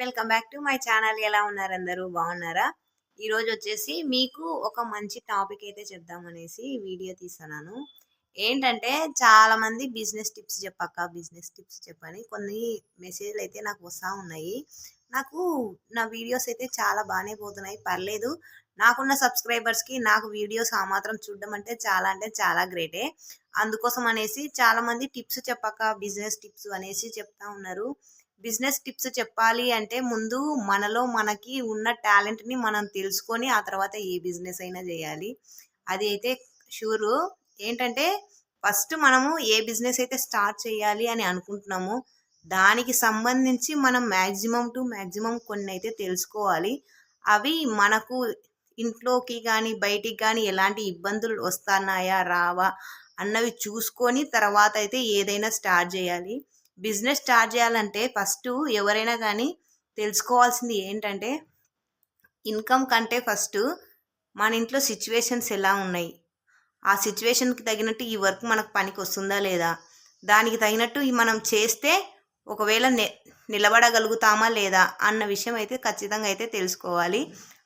Welcome back to my channel. ఎలా ఉన్నారు అందరూ? బాగున్నారా? ఈరోజు వచ్చేసి మీకు ఒక మంచి టాపిక్ అయితే చెప్దామనేసి వీడియో తీస్తున్నాను. ఏంటంటే చాలా మంది బిజినెస్ టిప్స్ చెప్పక్క బిజినెస్ టిప్స్ చెప్పని కొన్ని మెసేజ్లు అయితే నాకు వస్తూ ఉన్నాయి. నాకు నా వీడియోస్ అయితే చాలా బాగానే పోతున్నాయి. పర్లేదు నాకున్న సబ్స్క్రైబర్స్కి నాకు వీడియోస్ ఆ మాత్రం చూడడం అంటే చాలా అంటే చాలా గ్రేటే. అందుకోసం అనేసి చాలామంది టిప్స్ చెప్పాక బిజినెస్ టిప్స్ అనేసి చెప్తా ఉన్నారు. బిజినెస్ టిప్స్ చెప్పాలి అంటే ముందు మనలో మనకి ఉన్న టాలెంట్ని మనం తెలుసుకొని ఆ తర్వాత ఏ బిజినెస్ అయినా చేయాలి. అది అయితే షూరు. ఏంటంటే ఫస్ట్ మనము ఏ బిజినెస్ అయితే స్టార్ట్ చేయాలి అని అనుకుంటున్నామో దానికి సంబంధించి మనం మ్యాక్సిమం టు మ్యాక్సిమం కొన్ని అయితే తెలుసుకోవాలి. అవి మనకు ఇంట్లోకి కానీ బయటికి కానీ ఎలాంటి ఇబ్బందులు వస్తున్నాయా రావా అన్నవి చూసుకొని తర్వాత అయితే ఏదైనా స్టార్ట్ చేయాలి. బిజినెస్ స్టార్ట్ చేయాలంటే ఫస్ట్ ఎవరైనా కానీ తెలుసుకోవాల్సింది ఏంటంటే ఇన్కమ్ కంటే ఫస్ట్ మన ఇంట్లో సిచ్యువేషన్స్ ఎలా ఉన్నాయి? ఆ సిచ్యువేషన్కి తగినట్టు ఈ వర్క్ మనకు పనికి వస్తుందా లేదా? దానికి తగినట్టు మనం చేస్తే ఒకవేళ నె నిలబడగలుగుతామా లేదా అన్న విషయం అయితే ఖచ్చితంగా అయితే తెలుసుకోవాలి.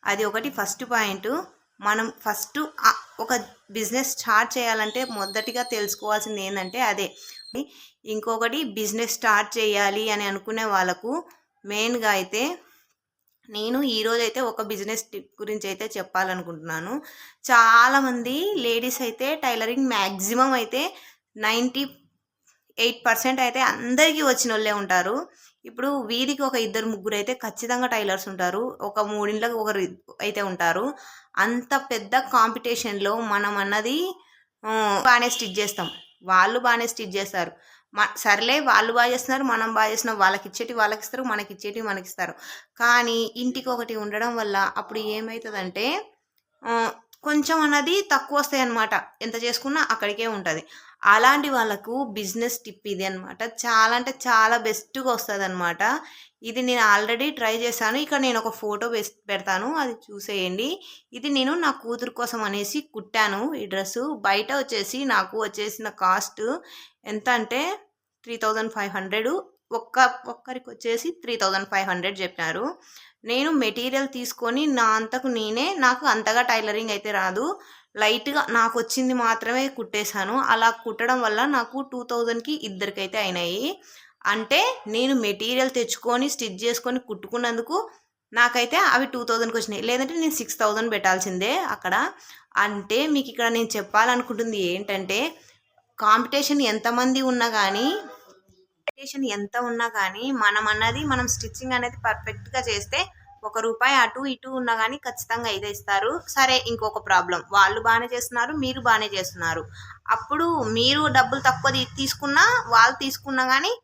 అది ఒకటి ఫస్ట్ పాయింట్. మనం ఫస్ట్ ఒక బిజినెస్ స్టార్ట్ చేయాలంటే మొదటిగా తెలుసుకోవాల్సింది ఏంటంటే అదే. ఇంకొకటి బిజినెస్ స్టార్ట్ చేయాలి అని అనుకునే వాళ్ళకు మెయిన్గా అయితే నేను ఈరోజు అయితే ఒక బిజినెస్ టిప్ గురించి అయితే చెప్పాలనుకుంటున్నాను. చాలామంది లేడీస్ అయితే టైలరింగ్ మ్యాక్సిమం అయితే నైంటీ ఎయిట్ పర్సెంట్ అయితే అందరికీ వచ్చిన వాళ్ళే ఉంటారు. ఇప్పుడు వీధికి ఒక ఇద్దరు ముగ్గురు అయితే ఖచ్చితంగా టైలర్స్ ఉంటారు. ఒక మూడింళ్ళకి ఒకరు అయితే ఉంటారు. అంత పెద్ద కాంపిటీషన్లో మనం అన్నది బాగానే స్టిచ్ చేస్తాం. వాళ్ళు బాగానే స్టిచ్ చేస్తారు. సర్లే వాళ్ళు బాగా చేస్తున్నారు మనం బాగా చేస్తున్నాం. వాళ్ళకి ఇచ్చేటి వాళ్ళకి ఇస్తారు మనకి ఇచ్చేటి మనకి ఇస్తారు కానీ ఇంటికి ఒకటి ఉండడం వల్ల అప్పుడు ఏమవుతుందంటే కొంచెం అన్నది తక్కువ వస్తాయి అనమాట ఎంత చేసుకున్నా అక్కడికే ఉంటుంది. అలాంటి వాళ్ళకు బిజినెస్ టిప్ ఇది అనమాట చాలా అంటే చాలా బెస్ట్గా వస్తుంది అనమాట ఇది నేను ఆల్రెడీ ట్రై చేశాను. ఇక్కడ నేను ఒక ఫోటో వేసి పెడతాను. అది చూసేయండి. ఇది నేను నా కూతురు కోసం అనేసి కుట్టాను ఈ డ్రెస్సు. బయట వచ్చేసి నాకు వచ్చేసిన కాస్ట్ ఎంత అంటే త్రీ థౌజండ్ ఫైవ్ హండ్రెడ్. ఒక్క ఒక్కరికి వచ్చేసి త్రీ థౌజండ్ ఫైవ్ హండ్రెడ్ చెప్పినారు. నేను మెటీరియల్ తీసుకొని నా అంతకు నేనే నాకు అంతగా టైలరింగ్ అయితే రాదు. లైట్గా నాకు వచ్చింది మాత్రమే కుట్టేశాను. అలా కుట్టడం వల్ల నాకు టూ థౌజండ్కి ఇద్దరికైతే అయినాయి. అంటే నేను మెటీరియల్ తెచ్చుకొని స్టిచ్ చేసుకొని కుట్టుకున్నందుకు నాకైతే అవి టూ థౌజండ్కి వచ్చినాయి. లేదంటే నేను సిక్స్ థౌజండ్ పెట్టాల్సిందే అక్కడ. అంటే మీకు ఇక్కడ నేను చెప్పాలనుకుంటుంది ఏంటంటే కాంపిటీషన్ ఎంతమంది ఉన్నా కానీ కాంపిటీషన్ ఎంత ఉన్నా కానీ మనం అన్నది మనం స్టిచ్చింగ్ అనేది పర్ఫెక్ట్గా చేస్తే ఒక రూపాయి అటు ఇటు ఉన్నా కానీ ఖచ్చితంగా అయితే ఇస్తారు. సరే ఇంకొక ప్రాబ్లం. వాళ్ళు బాగానే చేస్తున్నారు మీరు బాగానే చేస్తున్నారు. అప్పుడు మీరు డబ్బులు తక్కువ తీసుకున్నా వాళ్ళు తీసుకున్నా కానీ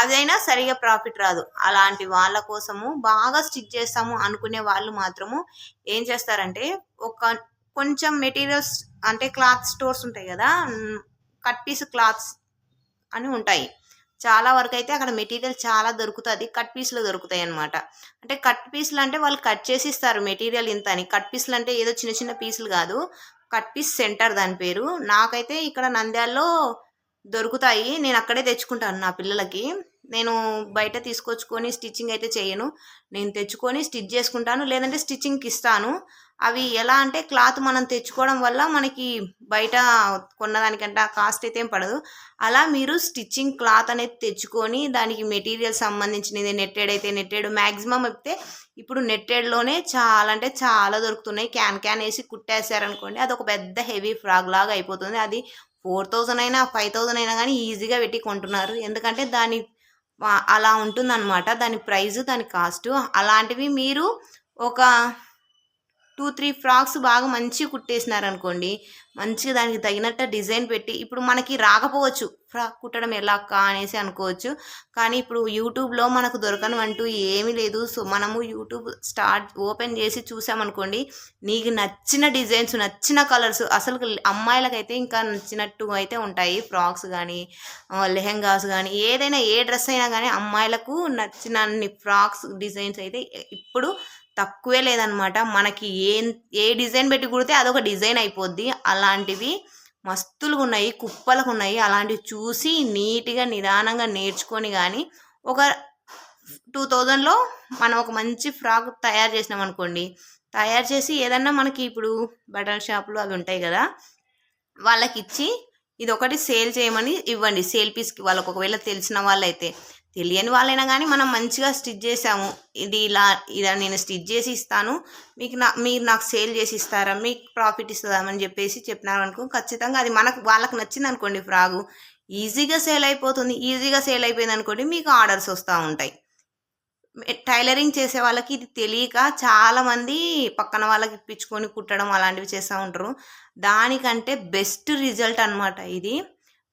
అదైనా సరిగా ప్రాఫిట్ రాదు. అలాంటి వాళ్ళ కోసము బాగా స్టిచ్ చేస్తాము అనుకునే వాళ్ళు మాత్రము ఏం చేస్తారంటే ఒక కొంచెం మెటీరియల్స్ అంటే క్లాత్ స్టోర్స్ ఉంటాయి కదా కట్ పీస్ క్లాత్స్ అని ఉంటాయి. చాలా వరకు అయితే అక్కడ మెటీరియల్ చాలా దొరుకుతుంది. కట్ పీస్లో దొరుకుతాయి అనమాట అంటే కట్ పీస్లు అంటే వాళ్ళు కట్ చేసి ఇస్తారు మెటీరియల్ ఇంత అని. కట్ పీస్లు అంటే ఏదో చిన్న చిన్న పీసులు కాదు. కట్ పీస్ సెంటర్ దాని పేరు. నాకైతే ఇక్కడ నంద్యాలలో దొరుకుతాయి. నేను అక్కడే తెచ్చుకుంటాను నా పిల్లలకి. నేను బయట తీసుకొచ్చుకొని స్టిచ్చింగ్ అయితే చేయను. నేను తెచ్చుకొని స్టిచ్ చేసుకుంటాను. లేదంటే స్టిచ్చింగ్కి ఇస్తాను. అవి ఎలా అంటే క్లాత్ మనం తెచ్చుకోవడం వల్ల మనకి బయట కొన్నదానికంటే కాస్ట్ అయితే ఏం పడదు. అలా మీరు స్టిచ్చింగ్ క్లాత్ అనేది తెచ్చుకొని దానికి మెటీరియల్ సంబంధించినది నెట్టెడ్ అయితే నెట్టెడ్ మ్యాక్సిమం అయితే ఇప్పుడు నెట్టెడ్లోనే చాలా అంటే చాలా దొరుకుతున్నాయి. క్యాన్ క్యాన్ వేసి కుట్టేసారనుకోండి అది ఒక పెద్ద హెవీ ఫ్రాగ్ లాగా అయిపోతుంది. అది ఫోర్ థౌజండ్ అయినా ఫైవ్ థౌజండ్ అయినా కానీ ఈజీగా పెట్టి కొంటున్నారు. ఎందుకంటే దాని అలా ఉంటుందన్నమాట. దాని ప్రైజు దాని కాస్ట్ అలాంటివి మీరు ఒక టూ త్రీ ఫ్రాక్స్ బాగా మంచిగా కుట్టేసినారనుకోండి మంచిగా దానికి తగినట్టు డిజైన్ పెట్టి ఇప్పుడు మనకి రాకపోవచ్చు ఫ్రాక్ కుట్టడం ఎలా అనేసి అనుకోవచ్చు కానీ ఇప్పుడు యూట్యూబ్లో మనకు దొరకను అంటూ ఏమీ లేదు. సో మనము యూట్యూబ్ స్టార్ట్ ఓపెన్ చేసి చూసామనుకోండి నీకు నచ్చిన డిజైన్స్ నచ్చిన కలర్స్ అసలు అమ్మాయిలకైతే ఇంకా నచ్చినట్టు అయితే ఉంటాయి. ఫ్రాక్స్ కానీ లెహెంగాస్ కానీ ఏదైనా ఏ డ్రెస్ అయినా కానీ అమ్మాయిలకు నచ్చిన అన్ని ఫ్రాక్స్ డిజైన్స్ అయితే ఇప్పుడు తక్కువే లేదనమాట. మనకి ఏ ఏ డిజైన్ పెట్టి కుడితే అదొక డిజైన్ అయిపోద్ది. అలాంటివి మస్తులుగా ఉన్నాయి కుప్పలకు ఉన్నాయి. అలాంటివి చూసి నీట్గా నిదానంగా నేర్చుకొని కానీ ఒక టూ థౌజండ్లో మనం ఒక మంచి ఫ్రాక్ తయారు చేసినాం అనుకోండి. తయారు చేసి ఏదన్నా మనకి ఇప్పుడు బట్టల షాపులు అవి ఉంటాయి కదా వాళ్ళకి ఇచ్చి ఇది ఒకటి సేల్ చేయమని ఇవ్వండి. సేల్ పీస్కి వాళ్ళకి ఒకవేళ తెలిసిన వాళ్ళైతే. తెలియని వాళ్ళైనా కానీ మనం మంచిగా స్టిచ్ చేసాము. ఇది ఇలా ఇలా నేను స్టిచ్ చేసి ఇస్తాను. మీకు నా మీరు నాకు సేల్ చేసి ఇస్తారా? మీకు ప్రాఫిట్ ఇస్తుందామని చెప్పేసి చెప్పినారు అనుకో ఖచ్చితంగా అది మనకు వాళ్ళకి నచ్చింది అనుకోండి ఫ్రాగు. ఈజీగా సేల్ అయిపోతుంది. ఈజీగా సేల్ అయిపోయింది అనుకోండి మీకు ఆర్డర్స్ వస్తూ ఉంటాయి. టైలరింగ్ చేసే వాళ్ళకి ఇది తెలియక చాలామంది పక్కన వాళ్ళకి ఇప్పించుకొని కుట్టడం అలాంటివి చేస్తూ ఉంటారు. దానికంటే బెస్ట్ రిజల్ట్ అనమాట ఇది.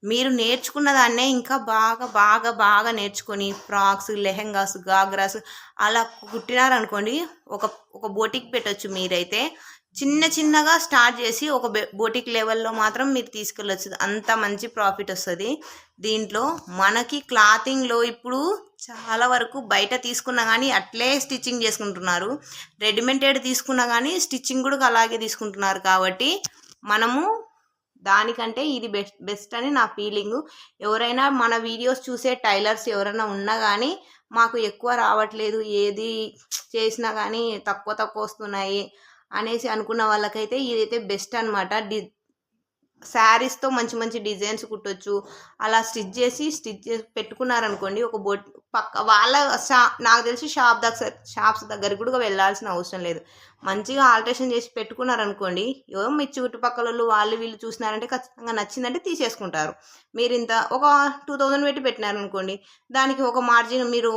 మీరు నేర్చుకున్న దాన్నే ఇంకా బాగా బాగా బాగా నేర్చుకొని ఫ్రాక్స్ లెహెంగాస్ గాగ్రాస్ అలా కుట్టినారనుకోండి ఒక ఒక బోటిక్ పెట్టచ్చు మీరైతే. చిన్న చిన్నగా స్టార్ట్ చేసి ఒక బోటిక్ లెవెల్లో మాత్రం మీరు తీసుకెళ్ళొచ్చు. అంత మంచి ప్రాఫిట్ వస్తుంది. దీంట్లో మనకి క్లాతింగ్లో ఇప్పుడు చాలా వరకు బయట తీసుకున్నా కానీ అట్లే స్టిచ్చింగ్ చేసుకుంటున్నారు. రెడీమేడ్ తీసుకున్నా కానీ స్టిచ్చింగ్ కూడా అలాగే తీసుకుంటున్నారు కాబట్టి మనము దానికంటే ఇది బెస్ట్ బెస్ట్ అని నా ఫీలింగ్. ఎవరైనా మన వీడియోస్ చూసే టైలర్స్ ఎవరైనా ఉన్నా కానీ మాకు ఎక్కువ రావట్లేదు ఏది చేసినా కానీ తక్కువ తక్కువ వస్తున్నాయి అనేసి అనుకున్న వాళ్ళకైతే ఇదైతే బెస్ట్ అనమాట డి శారీస్తో మంచి మంచి డిజైన్స్ కుట్టొచ్చు. అలా స్టిచ్ చేసి స్టిచ్ చేసి పెట్టుకున్నారనుకోండి ఒక బొట్ పక్క వాళ్ళ షా నాకు తెలిసి షాప్ దగ్గర షాప్స్ దగ్గరికి కూడా వెళ్ళాల్సిన అవసరం లేదు. మంచిగా ఆల్టరేషన్ చేసి పెట్టుకున్నారనుకోండి ఏమో మీ చుట్టుపక్కల వాళ్ళు వీళ్ళు చూసినారంటే ఖచ్చితంగా నచ్చిందంటే తీసేసుకుంటారు. మీరు ఇంత ఒక టూ థౌజండ్ పెట్టి పెట్టినారనుకోండి దానికి ఒక మార్జిన్ మీరు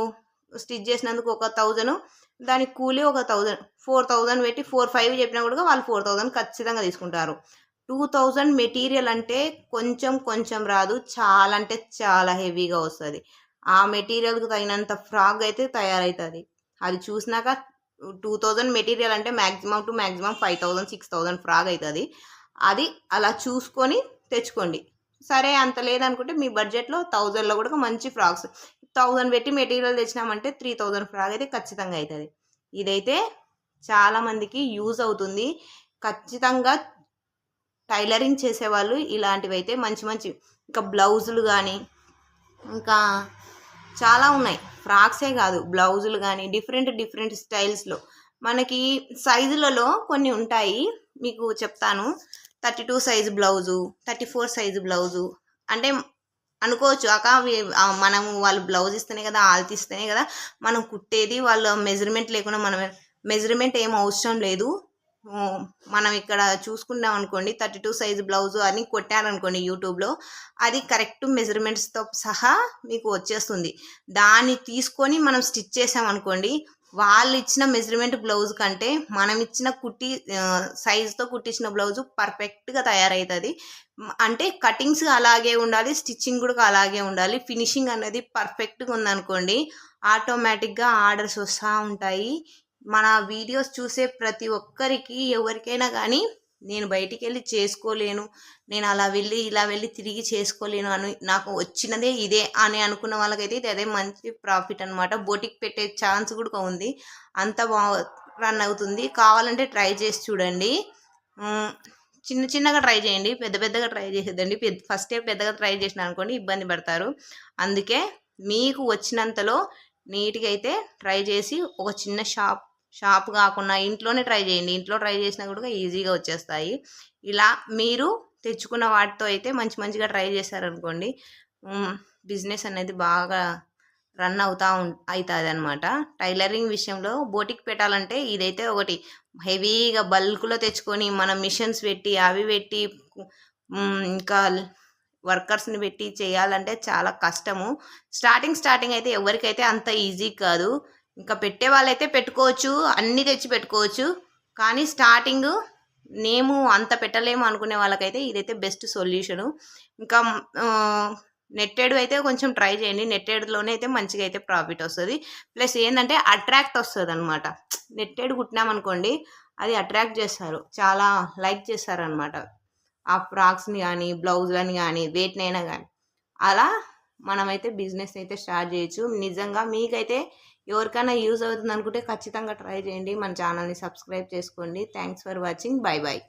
స్టిచ్ చేసినందుకు ఒక థౌజండ్ దానికి కూలీ ఒక థౌజండ్ ఫోర్ థౌజండ్ పెట్టి ఫోర్ ఫైవ్ చెప్పినా కూడా వాళ్ళు ఫోర్ థౌజండ్ ఖచ్చితంగా తీసుకుంటారు. టూ థౌజండ్ మెటీరియల్ అంటే కొంచెం కొంచెం రాదు. చాలా అంటే చాలా హెవీగా వస్తుంది. ఆ మెటీరియల్కి తగినంత ఫ్రాక్ అయితే తయారవుతుంది అది చూసినాక టూ థౌజండ్ మెటీరియల్ అంటే maximum to maximum five thousand six thousand frock అవుతుంది అది అలా చూసుకొని తెచ్చుకోండి. సరే అంత లేదనుకుంటే మీ బడ్జెట్లో థౌజండ్లో కూడా మంచి ఫ్రాక్స్ థౌజండ్ పెట్టి మెటీరియల్ తెచ్చినామంటే త్రీ థౌజండ్ ఫ్రాక్ అయితే ఖచ్చితంగా అవుతుంది ఇదైతే చాలామందికి యూజ్ అవుతుంది. ఖచ్చితంగా టైలరింగ్ చేసేవాళ్ళు ఇలాంటివి అయితే మంచి మంచి ఇంకా బ్లౌజులు కానీ ఇంకా చాలా ఉన్నాయి. ఫ్రాక్సే కాదు బ్లౌజులు కానీ డిఫరెంట్ డిఫరెంట్ స్టైల్స్లో. మనకి సైజులలో కొన్ని ఉంటాయి. మీకు చెప్తాను. Thirty two size blouse thirty four size blouse. అంటే అనుకోవచ్చు అక్క మనము వాళ్ళు బ్లౌజ్ ఇస్తేనే కదా ఆల్తిస్తేనే కదా మనం కుట్టేది వాళ్ళ మెజర్మెంట్ లేకుండా మనం మెజర్మెంట్ ఏం అవసరం లేదు. మనం ఇక్కడ చూసుకున్నాం అనుకోండి థర్టీ టూ సైజ్ బ్లౌజ్ అని కొట్టారనుకోండి యూట్యూబ్లో అది కరెక్ట్ మెజర్మెంట్స్తో సహా మీకు వచ్చేస్తుంది. దాన్ని తీసుకొని మనం స్టిచ్ చేసామనుకోండి వాళ్ళు ఇచ్చిన మెజర్మెంట్ బ్లౌజ్ కంటే మనం ఇచ్చిన కుట్టి సైజుతో కుట్టించిన బ్లౌజ్ పర్ఫెక్ట్గా తయారవుతుంది అంటే కటింగ్స్ అలాగే ఉండాలి స్టిచ్చింగ్ కూడా అలాగే ఉండాలి ఫినిషింగ్ అనేది పర్ఫెక్ట్గా ఉందనుకోండి ఆటోమేటిక్గా ఆర్డర్స్ వస్తూ ఉంటాయి. మన వీడియోస్ చూసే ప్రతి ఒక్కరికి ఎవరికైనా కానీ నేను బయటికి వెళ్ళి చేసుకోలేను. నేను అలా వెళ్ళి ఇలా వెళ్ళి తిరిగి చేసుకోలేను అని నాకు వచ్చినదే ఇదే అని అనుకున్న వాళ్ళకైతే ఇది అదే మంచి ప్రాఫిట్ అనమాట బోటికి పెట్టే ఛాన్స్ కూడా ఉంది. అంత బా రన్ అవుతుంది. కావాలంటే ట్రై చేసి చూడండి. చిన్న చిన్నగా ట్రై చేయండి. పెద్ద పెద్దగా ట్రై చేసేదండి పెద్ద ఫస్ట్ పెద్దగా ట్రై చేసిన అనుకోండి ఇబ్బంది పడతారు. అందుకే మీకు వచ్చినంతలో నీట్గా అయితే ట్రై చేసి ఒక చిన్న షాప్ షాప్ కాకుండా ఇంట్లోనే ట్రై చేయండి. ఇంట్లో ట్రై చేసినా కూడా ఈజీగా వచ్చేస్తాయి. ఇలా మీరు తెచ్చుకున్న వాటితో అయితే మంచి మంచిగా ట్రై చేశారనుకోండి బిజినెస్ అనేది బాగా రన్ అవుతా అవుతుంది అనమాట టైలరింగ్ విషయంలో బోటిక్ పెట్టాలంటే ఇదైతే ఒకటి. హెవీగా బల్క్లో తెచ్చుకొని మనం మిషన్స్ పెట్టి అవి పెట్టి ఇంకా వర్కర్స్ని పెట్టి చేయాలంటే చాలా కష్టము. స్టార్టింగ్ స్టార్టింగ్ అయితే ఎవరికైతే అంత ఈజీ కాదు ఇంకా పెట్టే వాళ్ళైతే పెట్టుకోవచ్చు అన్నీ తెచ్చి పెట్టుకోవచ్చు. కానీ స్టార్టింగ్ నేము అంత పెట్టలేము అనుకునే వాళ్ళకైతే ఇదైతే బెస్ట్ సొల్యూషను ఇంకా నెట్టెడ్ అయితే కొంచెం ట్రై చేయండి. నెట్టెడ్లోనే అయితే మంచిగా అయితే ప్రాఫిట్ వస్తుంది. ప్లస్ ఏంటంటే అట్రాక్ట్ వస్తుంది అనమాట నెట్టెడ్ కుట్టినామనుకోండి అది అట్రాక్ట్ చేస్తారు. చాలా లైక్ చేస్తారనమాట ఆ ఫ్రాక్స్ని కానీ బ్లౌజ్లని కానీ వేటినైనా కానీ అలా మనమైతే బిజినెస్ అయితే స్టార్ట్ చేయొచ్చు. నిజంగా మీకైతే ఎవరికైనా యూజ్ అవుతుంది అనుకుంటే ఖచ్చితంగా ట్రై చేయండి. మన ఛానల్ని సబ్స్క్రైబ్ చేసుకోండి. Thanks for watching. Bye bye